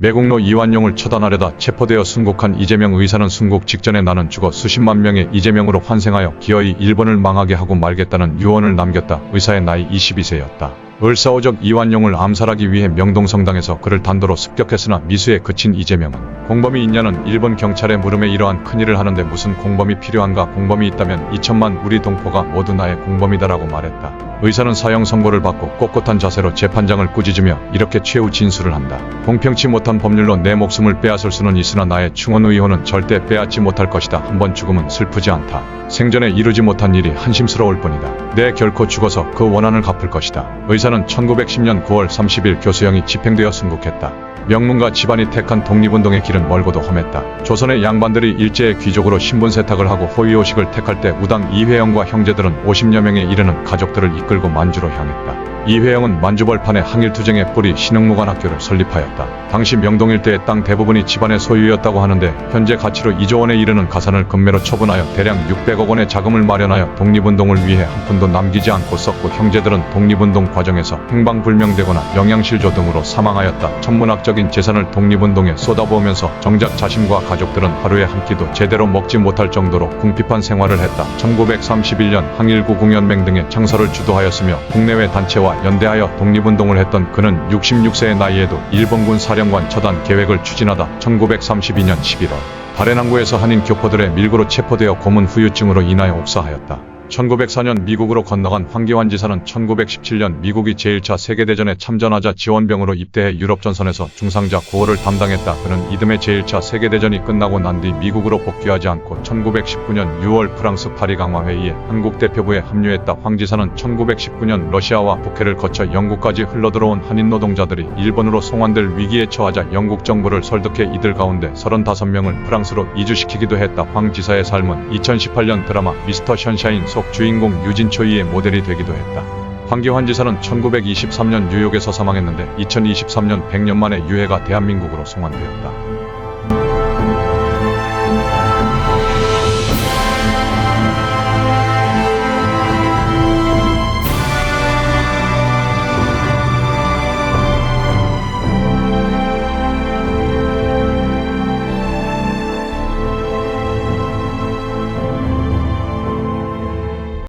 매국노 이완용을 처단하려다 체포되어 순국한 이재명 의사는 순국 직전에 나는 죽어 수십만 명의 이재명으로 환생하여 기어이 일본을 망하게 하고 말겠다는 유언을 남겼다. 의사의 나이 22세였다. 을사오적 이완용을 암살하기 위해 명동성당에서 그를 단도로 습격했으나 미수에 그친 이재명은 공범이 있냐는 일본 경찰의 물음에 이러한 큰일을 하는데 무슨 공범이 필요한가 공범이 있다면 2천만 우리 동포가 모두 나의 공범이다라고 말했다. 의사는 사형 선고를 받고 꼿꼿한 자세로 재판장을 꾸짖으며 이렇게 최후 진술을 한다. 공평치 못한 법률로 내 목숨을 빼앗을 수는 있으나 나의 충원 의호는 절대 빼앗지 못할 것이다. 한번 죽음은 슬프지 않다. 생전에 이루지 못한 일이 한심스러울 뿐이다. 내 결코 죽어서 그 원한을 갚을 것이다. 의사 는 1910년 9월 30일 교수형이 집행되어 순국했다. 명문가 집안이 택한 독립운동의 길은 멀고도 험했다. 조선의 양반들이 일제의 귀족으로 신분 세탁을 하고 호위호식을 택할 때 우당 이회영과 형제들은 50여 명에 이르는 가족들을 이끌고 만주로 향했다. 이회영은 만주벌판에 항일투쟁의 뿌리 신흥무관학교를 설립하였다. 당시 명동 일대의 땅 대부분이 집안의 소유였다고 하는데 현재 가치로 2조 원에 이르는 가산을 금매로 처분하여 대략 600억 원의 자금을 마련하여 독립운동을 위해 한 푼도 남기지 않고 썼고 형제들은 독립운동 과정에서 행방불명되거나 영양실조 등으로 사망하였다. 천문학적인 재산을 독립운동에 쏟아부으면서 정작 자신과 가족들은 하루에 한 끼도 제대로 먹지 못할 정도로 궁핍한 생활을 했다. 1931년 항일구국연맹 등의 창설을 주도하였으며 국내외 단체와 연대하여 독립운동을 했던 그는 66세의 나이에도 일본군 사령관 처단 계획을 추진하다 1932년 11월 바레낭구에서 한인 교포들의 밀고로 체포되어 고문 후유증으로 인하여 옥사하였다. 1904년 미국으로 건너간 황기환 지사는 1917년 미국이 제1차 세계대전에 참전하자 지원병으로 입대해 유럽 전선에서 중상자 구호를 담당했다. 그는 이듬해 제1차 세계대전이 끝나고 난 뒤 미국으로 복귀하지 않고 1919년 6월 프랑스 파리 강화 회의에 한국 대표부에 합류했다. 황 지사는 1919년 러시아와 북해를 거쳐 영국까지 흘러들어온 한인 노동자들이 일본으로 송환될 위기에 처하자 영국 정부를 설득해 이들 가운데 35명을 프랑스로 이주시키기도 했다. 황 지사의 삶은 2018년 드라마 미스터 션샤인 속 주인공 유진초이의 모델이 되기도 했다. 황기환 지사는 1923년 뉴욕에서 사망했는데 2023년 100년 만에 유해가 대한민국으로 송환되었다.